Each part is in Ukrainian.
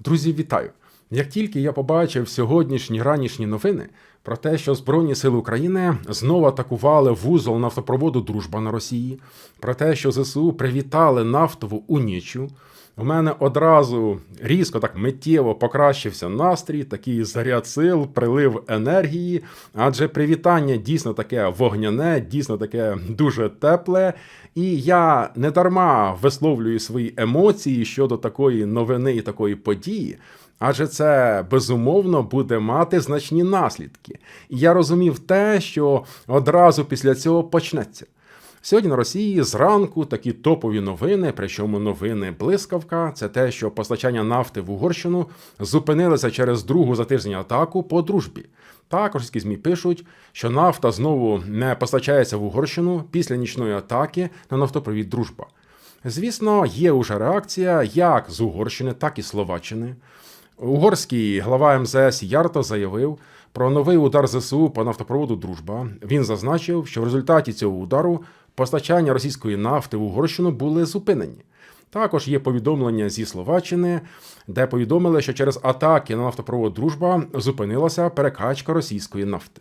Друзі, вітаю! Як тільки я побачив сьогоднішні ранішні новини про те, що Збройні сили України знову атакували вузол нафтопроводу Дружба на Росії, про те, що ЗСУ привітали нафтову унічу, у мене одразу різко так миттєво покращився настрій, такий заряд сил, прилив енергії. Адже привітання дійсно таке вогняне, дійсно таке дуже тепле. І я не дарма висловлюю свої емоції щодо такої новини і такої події. Адже це безумовно буде мати значні наслідки. І я розумів те, що одразу після цього почнеться. Сьогодні на Росії зранку такі топові новини, причому новини блискавка, це те, що постачання нафти в Угорщину зупинилося через другу за тиждень атаку по дружбі. Також російські ЗМІ пишуть, що нафта знову не постачається в Угорщину після нічної атаки на нафтопровід Дружба. Звісно, є уже реакція як з Угорщини, так і Словаччини. Угорський глава МЗС Ярто заявив про новий удар ЗСУ по нафтопроводу Дружба. Він зазначив, що в результаті цього удару постачання російської нафти в Угорщину були зупинені. Також є повідомлення зі Словаччини, де повідомили, що через атаки на нафтопровод Дружба зупинилася перекачка російської нафти.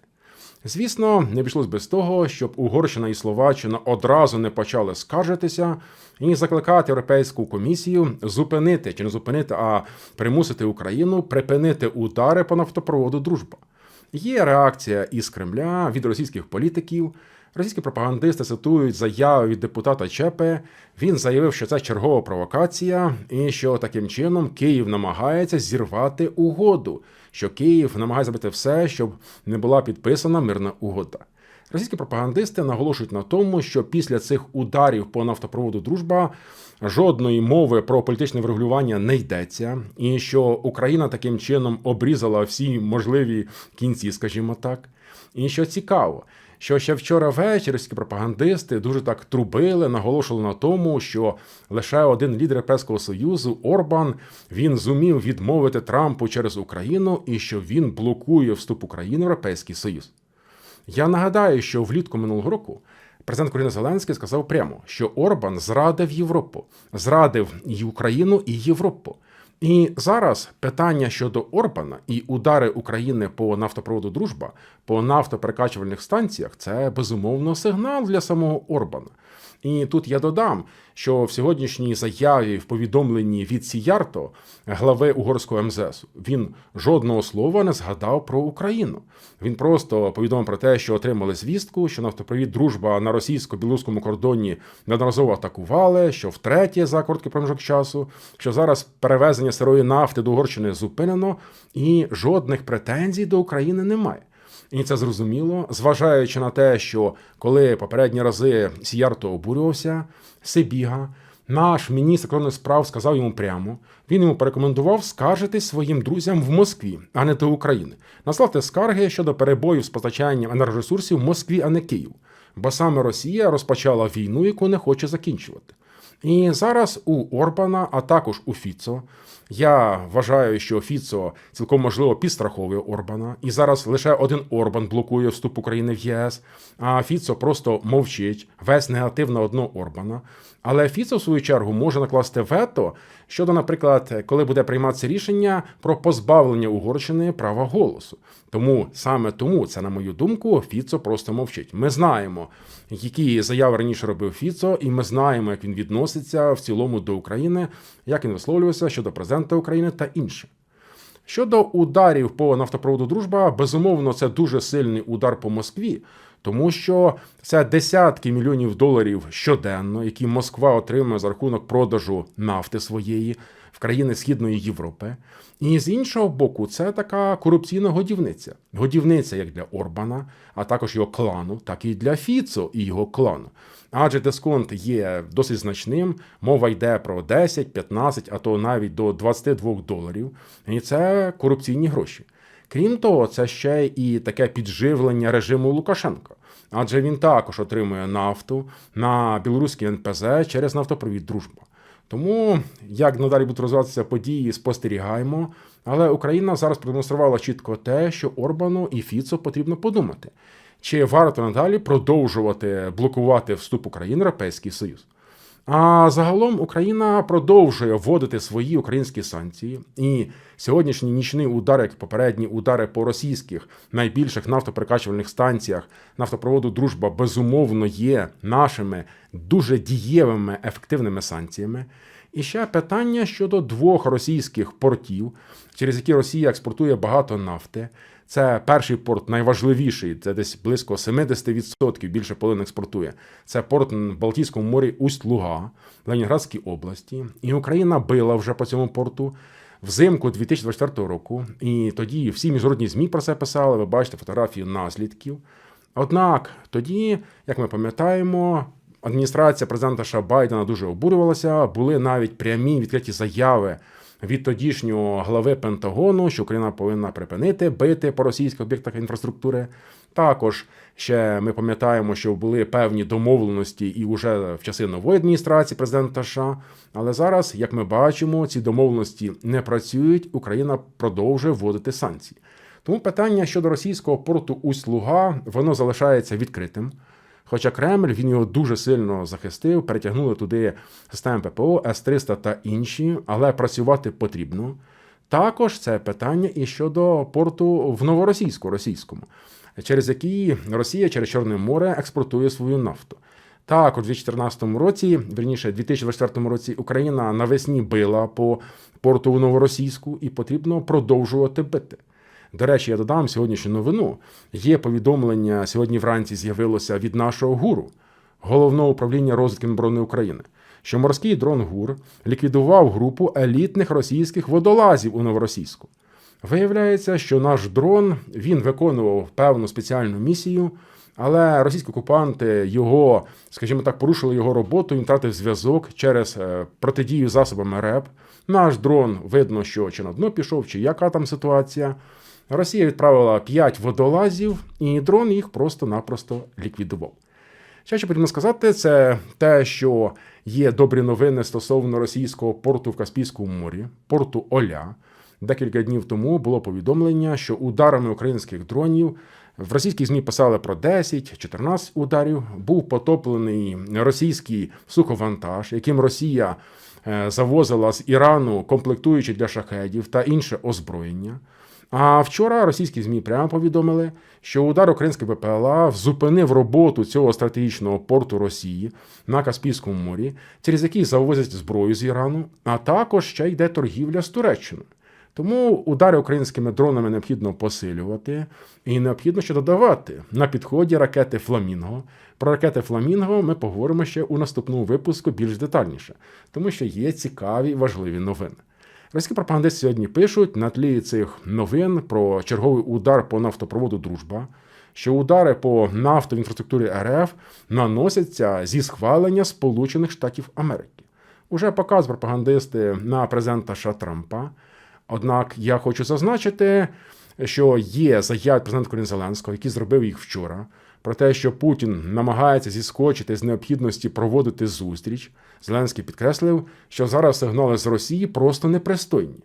Звісно, не обійшлось без того, щоб Угорщина і Словаччина одразу не почали скаржитися і закликати Європейську комісію зупинити чи не зупинити, а примусити Україну припинити удари по нафтопроводу Дружба. Є реакція із Кремля від російських політиків. Російські пропагандисти цитують заяви від депутата Чепе. Він заявив, що це чергова провокація, і що таким чином Київ намагається зірвати угоду, що Київ намагається зробити все, щоб не була підписана мирна угода. Російські пропагандисти наголошують на тому, що після цих ударів по нафтопроводу Дружба жодної мови про політичне врегулювання не йдеться, і що Україна таким чином обрізала всі можливі кінці, скажімо так. І що цікаво, що ще вчора ввечері пропагандисти дуже так трубили, наголошували на тому, що лише один лідер Європейського союзу Орбан він зумів відмовити Трампу через Україну і що він блокує вступ України в Європейський Союз. Я нагадаю, що влітку минулого року президент України Зеленський сказав прямо, що Орбан зрадив Європу, зрадив і Україну, і Європу. І зараз питання щодо Орбана і удари України по нафтопроводу Дружба по нафтоперекачувальних станціях це безумовно сигнал для самого Орбана. І тут я додам, що в сьогоднішній заяві в повідомленні від Сіярто, глави угорського МЗС, він жодного слова не згадав про Україну. Він просто повідомив про те, що отримали звістку, що нафтопровід дружба на російсько-білоруському кордоні неодноразово атакували, що втретє за короткий проміжок часу, що зараз перевезення сирої нафти до Угорщини зупинено, і жодних претензій до України немає. І це зрозуміло, зважаючи на те, що коли попередні рази Сіярто обурювався, Сибіга, наш міністр кордонних справ сказав йому прямо, він йому порекомендував скаржитись своїм друзям в Москві, а не до України. Наслати скарги щодо перебоїв з постачанням енергоресурсів в Москві, а не Київ. Бо саме Росія розпочала війну, яку не хоче закінчувати. І зараз у Орбана, а також у Фіцо. Я вважаю, що Фіцо цілком можливо підстраховує Орбана, і зараз лише один Орбан блокує вступ України в ЄС. А Фіцо просто мовчить, весь негатив на одного Орбана. Але Фіцо, в свою чергу, може накласти вето щодо, наприклад, коли буде прийматися рішення про позбавлення Угорщини права голосу. Тому саме тому це, на мою думку, Фіцо просто мовчить. Ми знаємо, які заяви раніше робив Фіцо, і ми знаємо, як він відноситься в цілому до України, як він висловлювався щодо президента України та інше. Щодо ударів по нафтопроводу Дружба, безумовно, це дуже сильний удар по Москві, тому що це десятки мільйонів доларів щоденно, які Москва отримує за рахунок продажу нафти своєї в країни Східної Європи. І з іншого боку, це така корупційна годівниця. Годівниця як для Орбана, а також його клану, так і для Фіцо і його клану. Адже дисконт є досить значним. Мова йде про 10, 15, а то навіть до 22 доларів. І це корупційні гроші. Крім того, це ще і таке підживлення режиму Лукашенка. Адже він також отримує нафту на білоруський НПЗ через нафтопровід Дружба. Тому як надалі будуть розвиватися події, спостерігаємо. Але Україна зараз продемонструвала чітко те, що Орбану і Фіцо потрібно подумати, чи варто надалі продовжувати блокувати вступ України в Європейський Союз. А загалом Україна продовжує вводити свої українські санкції, і сьогоднішній нічний удар, як попередні удари по російських найбільших нафтоперекачувальних станціях нафтопроводу Дружба безумовно є нашими дуже дієвими ефективними санкціями. І ще питання щодо двох російських портів, через які Росія експортує багато нафти. Це перший порт найважливіший, це десь близько 70%, більше половини експортує. Це порт в Балтійському морі Усть-Луга, Ленінградській області. І Україна била вже по цьому порту взимку 2024 року. І тоді всі міжнародні ЗМІ про це писали. Ви бачите фотографії наслідків. Однак тоді, як ми пам'ятаємо, адміністрація президента США Байдена дуже обурювалася. Були навіть прямі відкриті заяви від тодішнього глави Пентагону, що Україна повинна припинити бити по російських об'єктах інфраструктури. Також ще ми пам'ятаємо, що були певні домовленості і вже в часи нової адміністрації президента США. Але зараз, як ми бачимо, ці домовленості не працюють. Україна продовжує вводити санкції. Тому питання щодо російського порту Усть-Луга воно залишається відкритим. Хоча Кремль він його дуже сильно захистив, перетягнули туди системи ППО, С-300 та інші, але працювати потрібно. Також це питання і щодо порту в новоросійську російському, через який Росія через Чорне море експортує свою нафту. Так, у 2014 році, верніше, 2024 році, Україна навесні била по порту в новоросійську і потрібно продовжувати бити. До речі, я додам сьогоднішню новину. Є повідомлення сьогодні вранці з'явилося від нашого гуру, головного управління розвідки оборони України, що морський дрон ГУР ліквідував групу елітних російських водолазів у новоросійську. Виявляється, що наш дрон він виконував певну спеціальну місію, але російські окупанти його, скажімо так, порушили його роботу, він втратив зв'язок через е, протидію засобами РЕП. Наш дрон видно, що чи на дно пішов, чи яка там ситуація. Росія відправила 5 водолазів, і дрон їх просто-напросто ліквідував. Ще що потрібно сказати, це те, що є добрі новини стосовно російського порту в Каспійському морі, порту Оля. Декілька днів тому було повідомлення, що ударами українських дронів в російській ЗМІ писали про 10-14 ударів. Був потоплений російський суховантаж, яким Росія е, завозила з Ірану комплектуючі для шахедів та інше озброєння. А вчора російські змі прямо повідомили, що удар української БПЛА зупинив роботу цього стратегічного порту Росії на Каспійському морі, через який завозять зброю з Ірану, а також ще йде торгівля з Туреччиною. Тому удари українськими дронами необхідно посилювати і необхідно ще додавати на підході ракети Фламінго. Про ракети Фламінго ми поговоримо ще у наступному випуску більш детальніше, тому що є цікаві важливі новини. Російські пропагандисти сьогодні пишуть на тлі цих новин про черговий удар по нафтопроводу Дружба, що удари по нафтовій інфраструктурі РФ наносяться зі схвалення Сполучених Штатів Америки. Уже показують пропагандисти на президента США Трампа. Однак я хочу зазначити, що є заяви президента України Зеленського, який зробив їх вчора, про те, що Путін намагається зіскочити з необхідності проводити зустріч. Зеленський підкреслив, що зараз сигнали з Росії просто непристойні.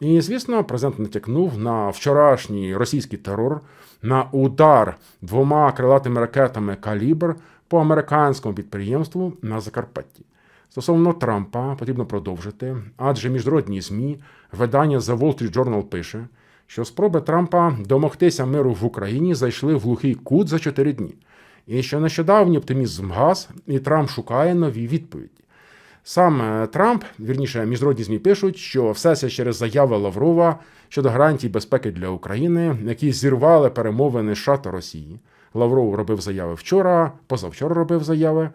І, звісно, президент натякнув на вчорашній російський терор, на удар двома крилатими ракетами Калібр по американському підприємству на Закарпатті. Стосовно Трампа потрібно продовжити, адже міжнародні ЗМІ, видання The Wall Street Journal пише, що спроби Трампа домогтися миру в Україні зайшли в глухий кут за чотири дні. І що нещодавній оптимізм газ, і Трамп шукає нові відповіді. Сам е, Трамп, вірніше, міжнародні ЗМІ пишуть, що все це через заяви Лаврова щодо гарантій безпеки для України, які зірвали перемовини США та Росії. Лавров робив заяви вчора, позавчора робив заяви.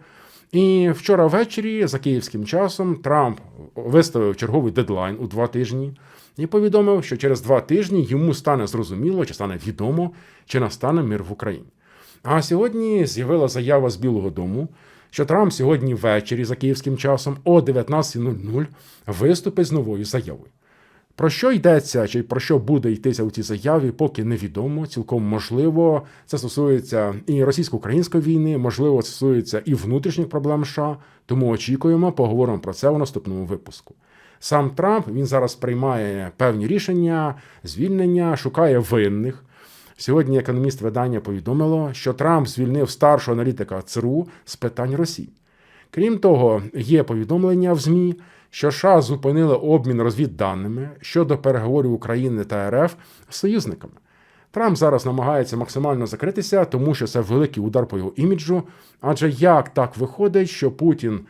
І вчора ввечері, за київським часом, Трамп виставив черговий дедлайн у два тижні і повідомив, що через два тижні йому стане зрозуміло, чи стане відомо, чи настане мир в Україні. А сьогодні з'явила заява з Білого Дому, що Трамп сьогодні ввечері за київським часом о 19.00 виступить з новою заявою. Про що йдеться, чи про що буде йтися у цій заяві, поки невідомо. Цілком можливо, це стосується і російсько-української війни, можливо, це стосується і внутрішніх проблем США. Тому очікуємо, поговоримо про це у наступному випуску. Сам Трамп він зараз приймає певні рішення, звільнення, шукає винних. Сьогодні економіст видання повідомило, що Трамп звільнив старшого аналітика ЦРУ з питань Росії. Крім того, є повідомлення в ЗМІ, що США зупинили обмін розвідданими щодо переговорів України та РФ з союзниками. Трамп зараз намагається максимально закритися, тому що це великий удар по його іміджу. Адже як так виходить, що Путін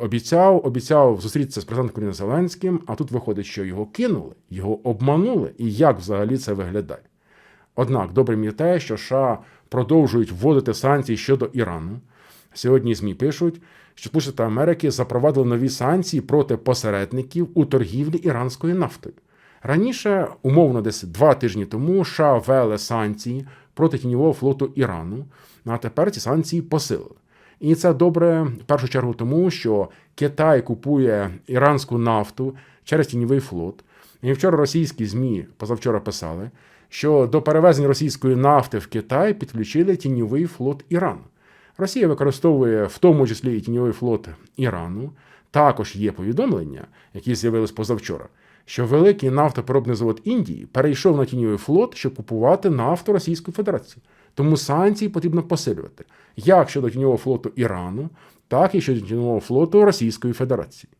обіцяв, обіцяв зустрітися з президентом України Зеленським, а тут виходить, що його кинули, його обманули, і як взагалі це виглядає? Однак добре є те, що США продовжують вводити санкції щодо Ірану. Сьогодні ЗМІ пишуть, що Сполучені Америки запровадили нові санкції проти посередників у торгівлі іранською нафтою. Раніше, умовно, десь два тижні тому, США ввели санкції проти тіньового флоту Ірану, а тепер ці санкції посилили. І це добре в першу чергу тому, що Китай купує іранську нафту через тіньовий флот. І вчора російські ЗМІ позавчора писали, що до перевезення російської нафти в Китай підключили тіньовий флот Ірану. Росія використовує в тому числі і тіньовий флот Ірану. Також є повідомлення, які з'явились позавчора, що великий нафтопереробний завод Індії перейшов на тіньовий флот, щоб купувати нафту Російської Федерації. Тому санкції потрібно посилювати як щодо тіньового флоту Ірану, так і щодо тіньового флоту Російської Федерації.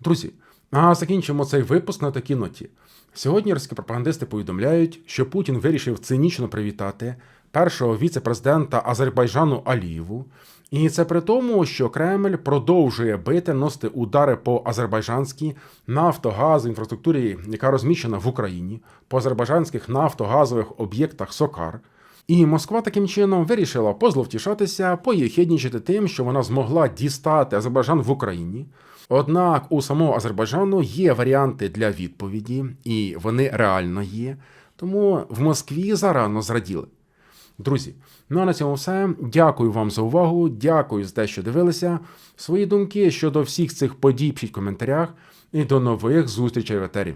Друзі, а закінчимо цей випуск на такій ноті. Сьогодні російські пропагандисти повідомляють, що Путін вирішив цинічно привітати першого віце-президента Азербайджану Алієву. І це при тому, що Кремль продовжує бити, носити удари по азербайджанській нафтогазовій інфраструктурі, яка розміщена в Україні, по азербайджанських нафтогазових об'єктах Сокар. І Москва таким чином вирішила позловтішатися, поєхіднічити тим, що вона змогла дістати Азербайджан в Україні. Однак у самого Азербайджану є варіанти для відповіді, і вони реально є. Тому в Москві зарано зраділи. Друзі, ну а на цьому все. Дякую вам за увагу. Дякую за те, що дивилися. Свої думки щодо всіх цих подій пишіть коментарях. І до нових зустрічей в етері.